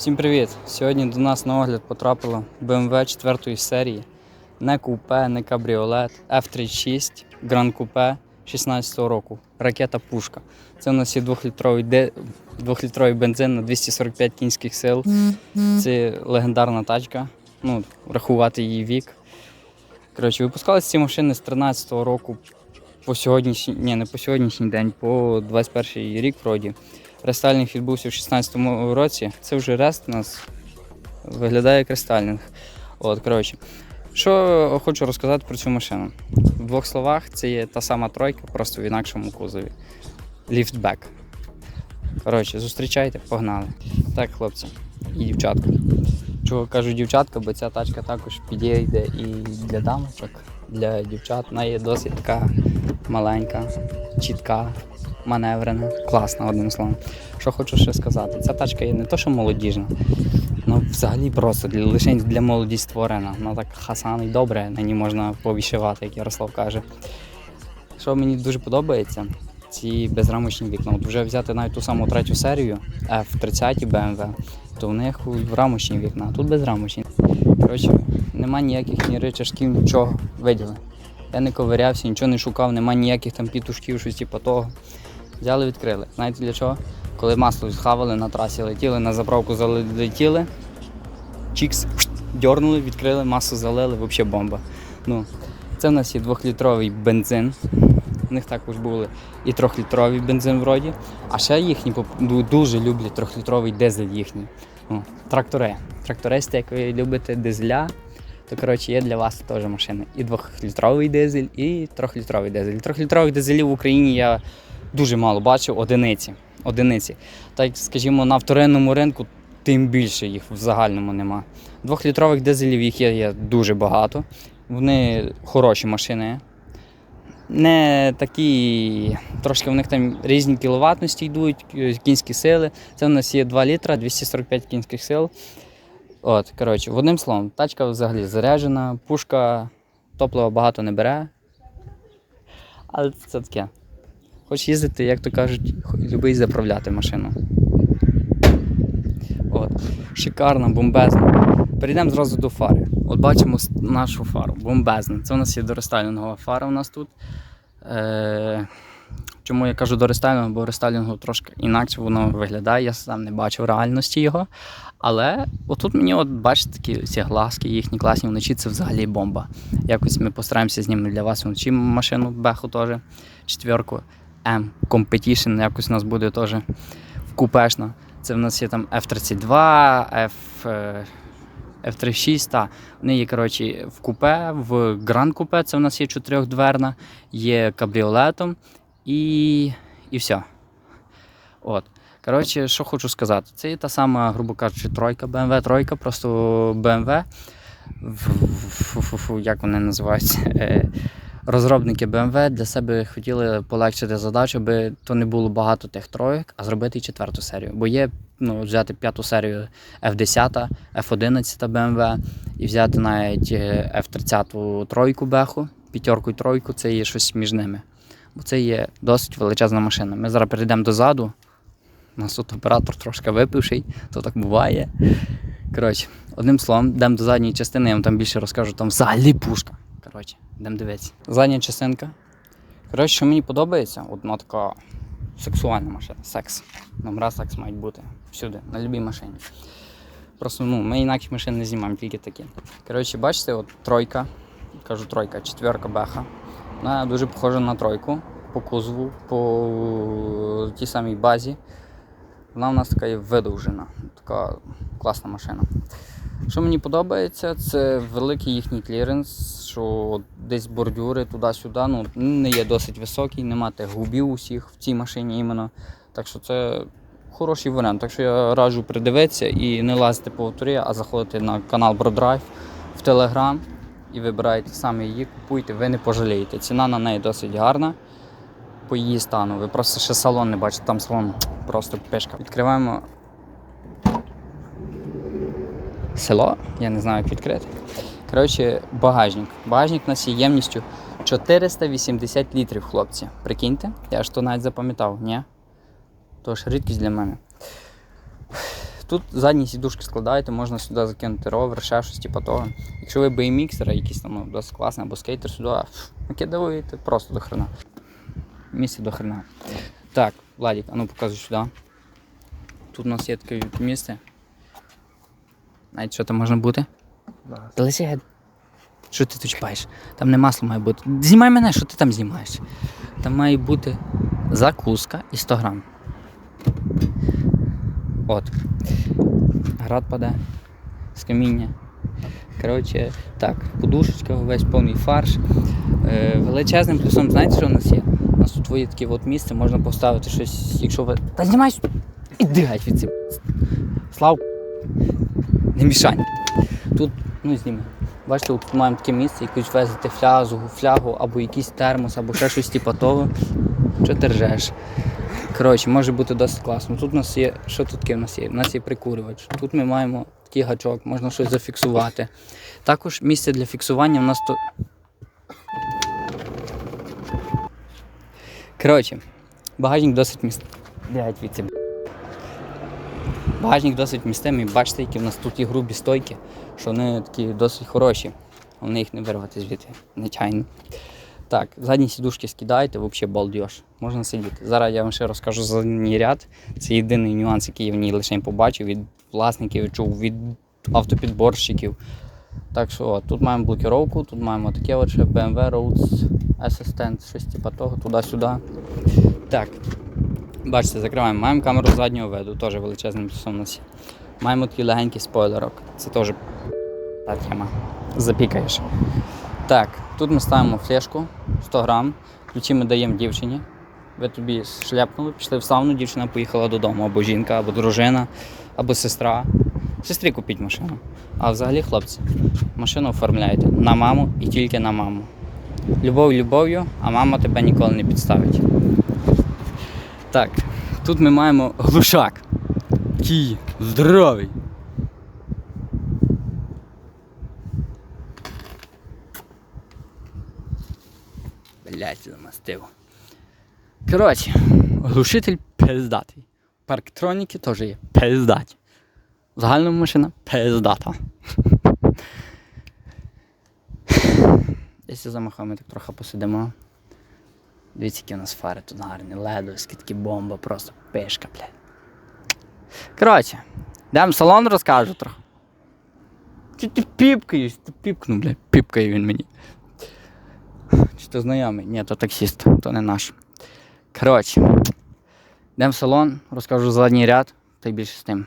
Всім привіт! Сьогодні до нас на огляд потрапила BMW 4 серії. Не купе, не кабріолет, F36 Grand Coupe 16-го року. Ракета пушка. Це у нас є 2-літровий, де... 2-літровий бензин на 245 кінських сил. Це легендарна тачка. Ну, рахувати її вік. Коротше, випускалися ці машини з 13-го року по сьогоднішній, ні, не по сьогоднішній день, по 21 рік вроді. Рестайлінг відбувся в 16-му році. Це вже рест у нас виглядає як рестайлінг. От, коротше. Що хочу розказати про цю машину. В двох словах, це є та сама тройка, просто в інакшому кузові. Ліфтбек. Коротше, зустрічайте, погнали. Так, хлопці і дівчатка. Чого кажу дівчатка, бо ця тачка також підійде і для дамочок, для дівчат. Вона є досить така маленька, чітка, маневрена, класна, одним словом. Що хочу ще сказати, ця тачка є не то, що молодіжна, ну взагалі просто для, лише для молоді створена. Вона так хасан і добре, на ній можна повішивати, як Ярослав каже. Що мені дуже подобається, ці безрамочні вікна. От вже взяти навіть ту саму третю серію F30 BMW, то в них рамочні вікна, а тут безрамочні. Коротше, нема ніяких ні ричажків, нічого виділи. Я не ковирявся, нічого не шукав, нема ніяких там пітушків, щось типу того. Взяли, відкрили. Знаєте для чого? Коли масло схавали на трасі, летіли, на заправку залетіли, чікс, дьорнули, відкрили, масло залили, взагалі бомба. Ну, це в нас є двохлітровий бензин. У них також були і трьохлітровий бензин вроді. А ще їхні дуже люблять трьохлітровий дизель їхній. Ну, трактори. Трактористи, як ви любите дизеля, то коротше є для вас теж машини. І двохлітровий дизель, і трьохлітровий дизель. Трьохлітрових дизелів в Україні я дуже мало бачив, одиниці. Одиниці. Так, скажімо, на вторинному ринку тим більше їх в загальному нема. Двохлітрових дизелів їх є, є дуже багато. Вони хороші машини. Не такі, трошки в них там різні кіловатності йдуть, е, кінські сили. Це в нас є 2 літра, 245 кінських сил. От, коротше, одним словом, тачка взагалі заряджена, пушка топлива багато не бере. Але це таке. Хоч їздити, як то кажуть, любий заправляти машину. От. Шикарна, бомбезна. Перейдемо зразу до фари. От бачимо нашу фару. Бомбезна. Це у нас є дорестайлінгова фара у нас тут. Е... Чому я кажу до рестайлінгу, бо рестайлінгу трошки інакше воно виглядає. Я сам не бачив реальності його. Але отут мені, от бачите, такі ці глазки їхні класні вночі, це взагалі бомба. Якось ми постараємося знімемо для вас вночі машину Беху теж, четверку M Competition, якось у нас буде теж в купешна. Це в нас є там F32, F, е, F36, та. Вони є, коротше, в купе, в гран купе, це в нас є чотирьохдверна, є кабріолетом і, і все. От. Коротше, що хочу сказати, це є та сама, грубо кажучи, тройка BMW, тройка, просто BMW. Як вони називаються? Розробники BMW для себе хотіли полегшити задачу, аби то не було багато тих троєк, а зробити четверту серію. Бо є ну, взяти п'яту серію F10, F11 BMW і взяти навіть е, F30 тройку беху, п'ятерку і тройку, це є щось між ними. Бо це є досить величезна машина. Ми зараз перейдемо дозаду. У нас тут оператор трошки випивший, то так буває. Коротше, одним словом, йдемо до задньої частини, я вам там більше розкажу, там взагалі пушка. Коротше, йдемо дивитися. Задня частинка. Коротше, що мені подобається, одна така сексуальна машина. Секс. Номера секс мають бути всюди, на будь-якій машині. Просто ну, ми інакші машини не знімаємо, тільки такі. Коротше, бачите, от тройка, кажу тройка, четверка беха. Вона дуже похожа на тройку по кузову, по тій самій базі. Вона у нас така є видовжена, така класна машина. Що мені подобається, це великий їхній кліренс, що десь бордюри туди-сюди, ну не є досить високий, нема тих губів усіх в цій машині іменно. Так що це хороший варіант. Так що я раджу придивитися і не лазити по авторі, а заходити на канал BroDrive в Telegram і вибирайте саме її, купуйте, ви не пожалієте. Ціна на неї досить гарна. По її стану. Ви просто ще салон не бачите, там салон просто пешка. Відкриваємо село, я не знаю, як відкрити. Коротше, багажник. Багажник у нас є ємністю 480 літрів, хлопці. Прикиньте, я ж то навіть запам'ятав, ні? Тож рідкість для мене. Тут задні сідушки складаєте, можна сюди закинути ровер, ще щось типу того. Якщо ви BMXер, якийсь там ну, досить класний, або скейтер сюди, накидаєте просто до хрена. Місце до хрена. Так, Владик, а ну показуй сюди. Тут у нас є таке місце. Навіть що там можна бути? Та лише Що ти тут чіпаєш? Там не масло має бути. Знімай мене, що ти там знімаєш. Там має бути закуска і 100 грам. От. Град паде з каміння. Коротше, так, подушечка, весь повний фарш. Е, величезним плюсом, знаєте, що у нас є? У нас тут є таке от місце, можна поставити щось, якщо ви. Та знімай! сю- Іди геть від цього. Слав. Не мішань. Тут, ну зніми. Бачите, тут маємо таке місце, якусь везете флягу, флягу або якийсь термос, або ще щось типу того. Що ти ржеш? Коротше, може бути досить класно. Тут у нас є. Що тут таке в нас є? У нас є прикурювач. Тут ми маємо такий гачок, можна щось зафіксувати. Також місце для фіксування у нас тут. Коротше, багажник досить міст. Блять, від себе. Багажник досить містимий. Бачите, які в нас тут є грубі стойки, що вони такі досить хороші. Вони їх не вирвати звідти, нечайно. Так, задні сідушки скидаєте, взагалі балдеж. Можна сидіти. Зараз я вам ще розкажу задній ряд. Це єдиний нюанс, який я в ній лише побачив від власників, чув від автопідборщиків. Так що от, тут маємо блокіровку, тут маємо таке от ще BMW Roads Assistant, щось типу того, туди-сюди. Так, бачите, закриваємо. Маємо камеру заднього виду, теж величезним плюсом у нас. Маємо такий легенький спойлерок. Це теж та тема. Запікаєш. Так, тут ми ставимо флешку 100 грам. Ключі ми даємо дівчині. Ви тобі шляпнули, пішли в сауну, дівчина поїхала додому, або жінка, або дружина, або сестра. Сестрі купіть машину. А взагалі, хлопці, машину оформляйте на маму і тільки на маму. Любов любов'ю, а мама тебе ніколи не підставить. Так, тут ми маємо глушак. Кій, здоровий. Блять, замастив. Коротше, глушитель пиздатий. Парктроніки теж є пиздаті. Загальна машина пиздата. Десь за махами так трохи посидимо. Дивіться, які у нас фари тут гарні, ледовські, такі бомба, просто пишка, блядь. Коротше, йдемо в салон розкажу трохи. Чи ти піпкаєш? Ти піпкнув, блядь, піпкає він мені. Чи то знайомий? Ні, то таксіст, то не наш. Коротше, йдемо в салон, розкажу задній ряд, та й більше з тим.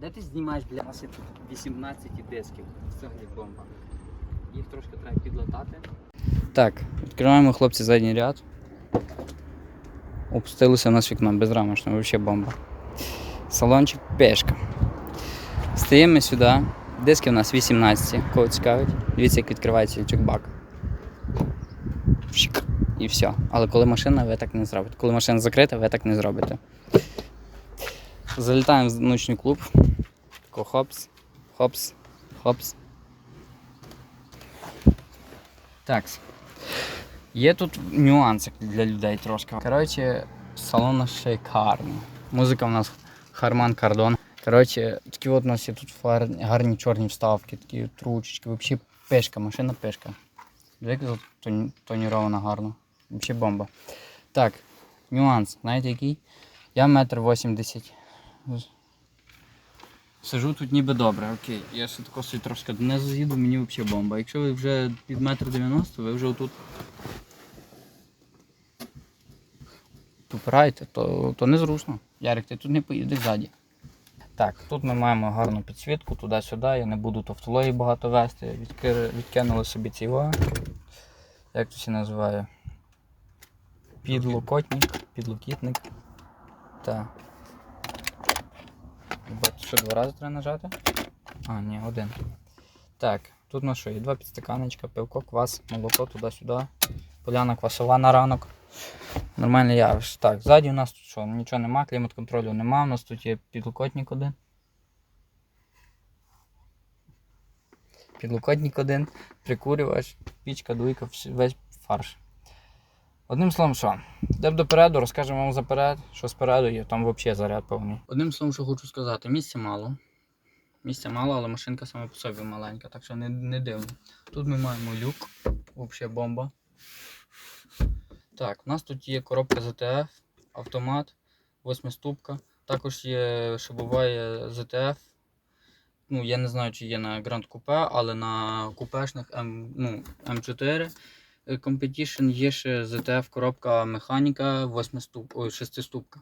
Де ти знімаєш, бля? Нас тут 18 дисків. Це бомба. Їх трошки треба підлатати. Так, відкриваємо хлопці задній ряд. Опустилося у нас вікно безрамочно, взагалі бомба. Салончик пешка. Стаємо сюди. Диски у нас 18, кого цікавить. Дивіться, як відкривається лючок-бак. І все. Але коли машина, ви так не зробите. Коли машина закрита, ви так не зробите. Залітаємо в ночний клуб. Тако хопс, хопс, хопс. Так. Є тут нюанси для людей трошки. Коротше, салон шикарний. Музика у нас Харман Кардон. Коротше, такі от у нас є тут гарні чорні вставки, такі от ручечки. Взагалі пешка, машина пешка. Як тут тон- тонірована гарно. Взагалі бомба. Так, нюанс, знаєте який? Я метр вісімдесят. Сижу тут ніби добре, окей. Я ще тако собі трошки донизу з'їду, мені взагалі бомба. Якщо ви вже під метр дев'яносто, ви вже отут тупираєте, то, то незручно. Ярик, ти тут не поїдеш ззаді. Так, тут ми маємо гарну підсвітку туди-сюди. Я не буду тавтології багато вести. Відкри- Відкинули собі ці ва. Як це ще називає? Підлокотник, підлокітник. Так. Що два рази треба нажати? А, ні, один. Так, тут у нас що є два підстаканечка, пивко, квас, молоко туди-сюди. Поляна квасова на ранок. Нормальне явище. Так, ззаді у нас тут що? Нічого нема, клімат-контролю нема. У нас тут є підлокотник один. Підлокотник один, прикурювач, пічка, дуйка, весь фарш. Одним словом, що? Йдемо допереду, розкажемо вам заперед, що спереду є, там взагалі заряд повний. Одним словом, що хочу сказати, місця мало. Місця мало, але машинка сама по собі маленька, так що не, не дивно. Тут ми маємо люк, взагалі бомба. Так, у нас тут є коробка ZTF, автомат, восьмиступка. Також є, що буває ZTF. Ну, я не знаю, чи є на Grand Coupe, але на купешних М, ну, М4 е, Competition є ще ZTF коробка механіка 8 ступ... Ой, 6 ступка.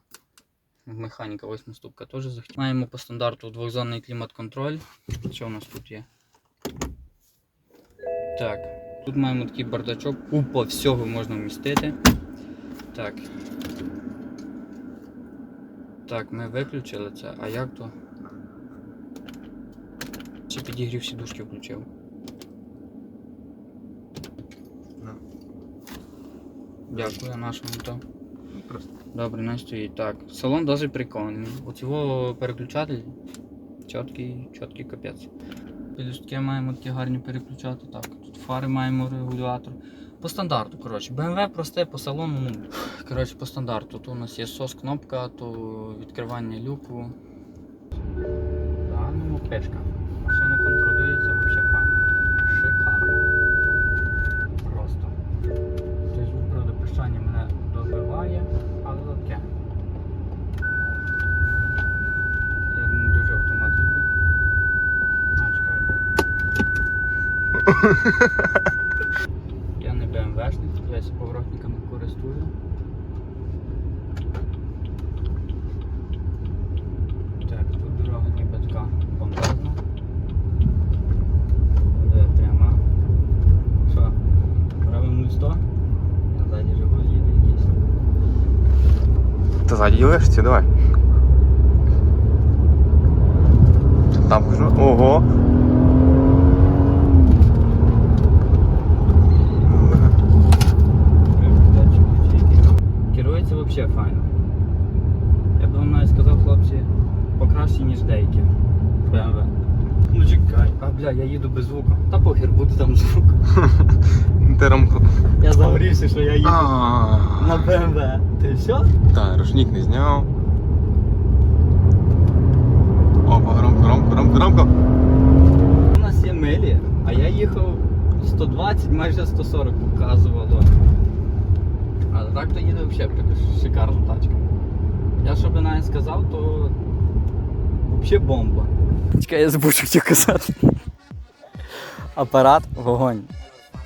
Механіка 8 ступка теж захотів. Маємо по стандарту двохзонний клімат-контроль. Що у нас тут є? Так, тут маємо такий бардачок, купа всього можна вмістити. Так. Так, ми виключили це, а як то? Чи підігрів сідушки включив? Дякую, нашому то. Просто. Добре, не стоїть. Так, салон досить прикольний. От його переключатель чіткий, чіткий капець. Пелюстки маємо такі гарні переключати. Так, тут фари маємо регулятор. По стандарту, коротше. BMW просте по салону, ну, коротше, по стандарту. Тут у нас є SOS кнопка, то відкривання люку. Да, ну, пешка. Я не БМВшник, я ся поворотниками користую. Так, тут дорога ніби така бомбезна. Де пряма. Що? Робимо 100? А ззаді Жигуль їде якийсь. Ти ззаді лишці, давай. Там кажу. Ого. Взагалі файно. Я б вам навіть сказав, хлопці, покраще, ніж деякі BMW. Ну чекай. А бля, я їду без звуку. Та похер, буде там звук. Ти рамку. Я загорівся, що я їду на BMW. Ти все? Так, рушник не зняв. Опа, громко, громко, громко, громко. У нас є милі, а я їхав 120, майже 140 показувало. Але так то їде взагалі шикарна тачка. Я що би навіть сказав, то взагалі бомба. Чекай, я забув, що хотів казати. Апарат вогонь.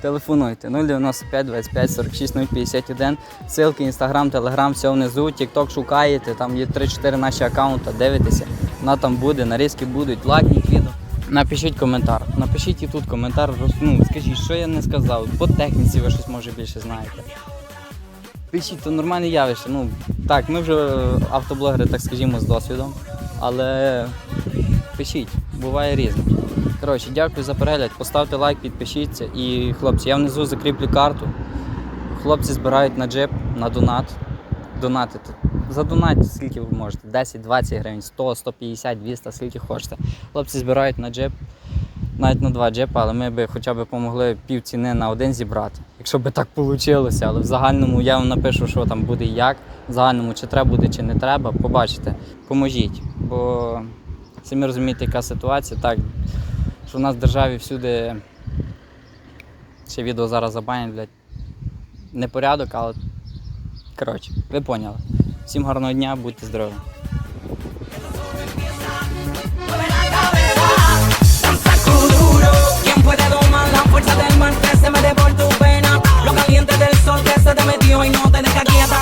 Телефонуйте 095 25 46 051. Ссылки, інстаграм, телеграм, все внизу. Тікток шукаєте, там є 3-4 наші аккаунти, дивитеся. Вона там буде, нарізки будуть, лайкніть відео. Напишіть коментар. Напишіть і тут коментар, ну, скажіть, що я не сказав. По техніці ви щось може більше знаєте. Пишіть, то нормальне явище. Ну, так, ми вже автоблогери, так скажімо, з досвідом. Але пишіть, буває різне. Коротше, дякую за перегляд. Поставте лайк, підпишіться. І хлопці, я внизу закріплю карту. Хлопці збирають на джип, на донат. Донатите. Задонатьте скільки ви можете. 10, 20 гривень, 100, 150, 200, скільки хочете. Хлопці збирають на джип, навіть на два джипа, але ми б хоча б допомогли пів ціни на один зібрати. Якщо б так вийшло, але в загальному я вам напишу, що там буде і як. В загальному, чи треба буде, чи не треба, побачите. Поможіть. Бо самі розумієте, яка ситуація, так, що в нас в державі всюди ще відео зараз забанять, блядь. Непорядок, але коротше, ви поняли. Всім гарного дня, будьте здорові. ¿Quién puede domar la fuerza del mar que se me por tu pena? Lo caliente del sol que se te metió y no te deja.